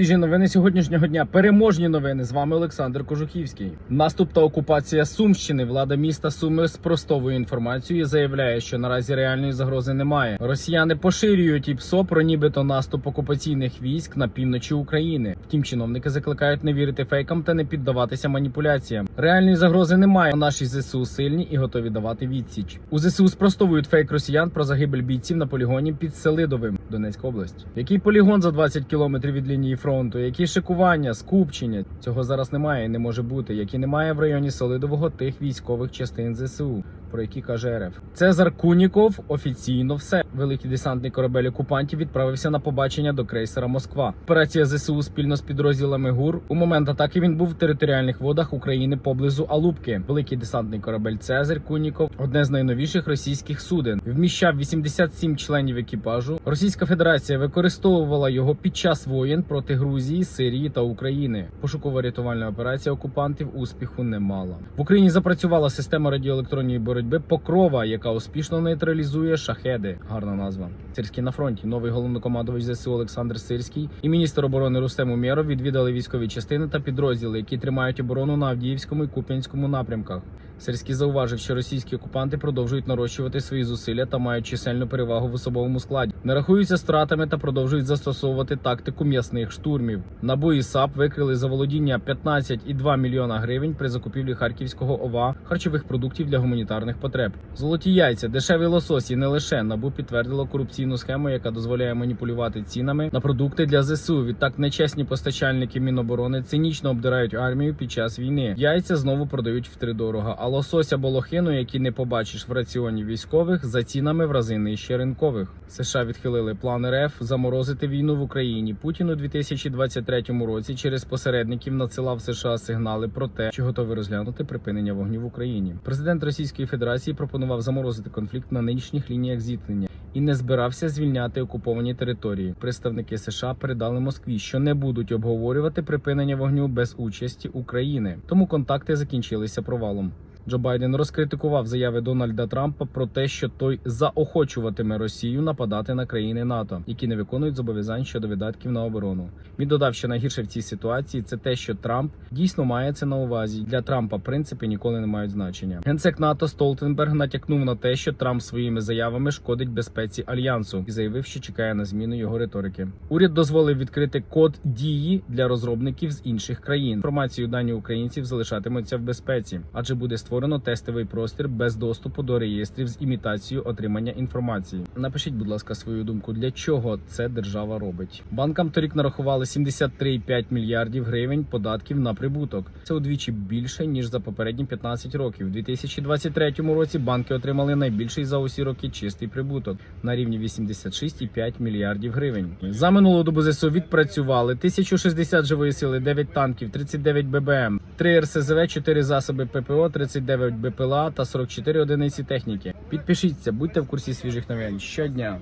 Свіжі новини сьогоднішнього дня. Переможні новини. З вами Олександр Кожухівський. Наступ та окупація Сумщини. Влада міста Суми спростовує інформацію і заявляє, що наразі реальної загрози немає. Росіяни поширюють і ПСО про нібито наступ окупаційних військ на півночі України. Втім, чиновники закликають не вірити фейкам та не піддаватися маніпуляціям. Реальної загрози немає. Наші ЗСУ сильні і готові давати відсіч. У ЗСУ спростовують фейк росіян про загибель бійців на полігоні під Селидовим, Донецька область. Який полігон за 20 кілометрів від лінії фронту? Які шикування, скупчення? Цього зараз немає і не може бути. Як і немає в районі Солидового тих військових частин ЗСУ. Про які каже РФ. Цезар Куніков офіційно все. Великий десантний корабель окупантів відправився на побачення до крейсера Москва. Операція ЗСУ спільно з підрозділами ГУР. У момент атаки він був в територіальних водах України поблизу Алубки. Великий десантний корабель Цезар Куніков одне з найновіших російських суден. Вміщав 87 членів екіпажу. Російська Федерація використовувала його під час воєн проти Грузії, Сирії та України. Пошуково-рятувальна операція окупантів успіху не мала. В Україні запрацювала система радіоелектронної боротьби Покрова, яка успішно нейтралізує шахеди. Гарна назва. Сирський на фронті. Новий головнокомандувач ЗСУ Олександр Сирський і міністр оборони Рустем Умєров відвідали військові частини та підрозділи, які тримають оборону на Авдіївському і Куп'янському напрямках. Сирський зауважив, що російські окупанти продовжують нарощувати свої зусилля та мають чисельну перевагу в особовому складі. Не рахуються стратами та продовжують застосовувати тактику м'ясних штурмів. НАБУ і САП викрили за володіння 15,2 мільйона гривень при закупівлі харківського ОВА харчових продуктів для гуманітарних потреб. Золоті яйця, дешевий лосось і не лише НАБУ підтвердило корупційну схему, яка дозволяє маніпулювати цінами на продукти для ЗСУ. Відтак нечесні постачальники Міноборони цинічно обдирають армію під час війни. Яйця знову продають втридорога, а лосось або лохину, які не побачиш в раціоні військових, за цінами в рази нижче ринкових. США відхилили план РФ заморозити війну в Україні. Путін у 2023 році через посередників надсилав США сигнали про те, що готовий розглянути припинення вогню в Україні. Президент Російської Федерації пропонував заморозити конфлікт на нинішніх лініях зіткнення. І не збирався звільняти окуповані території. Представники США передали Москві, що не будуть обговорювати припинення вогню без участі України. Тому контакти закінчилися провалом. Джо Байден розкритикував заяви Дональда Трампа про те, що той заохочуватиме Росію нападати на країни НАТО, які не виконують зобов'язань щодо видатків на оборону. Він додав, що найгірше в цій ситуації це те, що Трамп дійсно має це на увазі. Для Трампа принципи ніколи не мають значення. Генсек НАТО Столтенберг натякнув на те, що Трамп своїми заявами шкодить безпеці альянсу і заявив, що чекає на зміну його риторики. Уряд дозволив відкрити код дії для розробників з інших країн. Інформацію дані українців залишатимуться в безпеці, адже буде створено тестовий простір без доступу до реєстрів з імітацією отримання інформації. Напишіть, будь ласка, свою думку, для чого це держава робить. Банкам торік нарахували 73,5 мільярдів гривень податків на прибуток. Це удвічі більше ніж за попередні 15 років. У 2023 році банки отримали найбільший за усі роки чистий прибуток на рівні 86,5 мільярдів гривень. За минулу добу ЗСУ відпрацювали 1060 живої сили, 9 танків, 39 ББМ, 3 РСЗВ, 4 засоби ППО, 39 БПЛА та 44 одиниці техніки. Підпишіться, будьте в курсі свіжих новин щодня.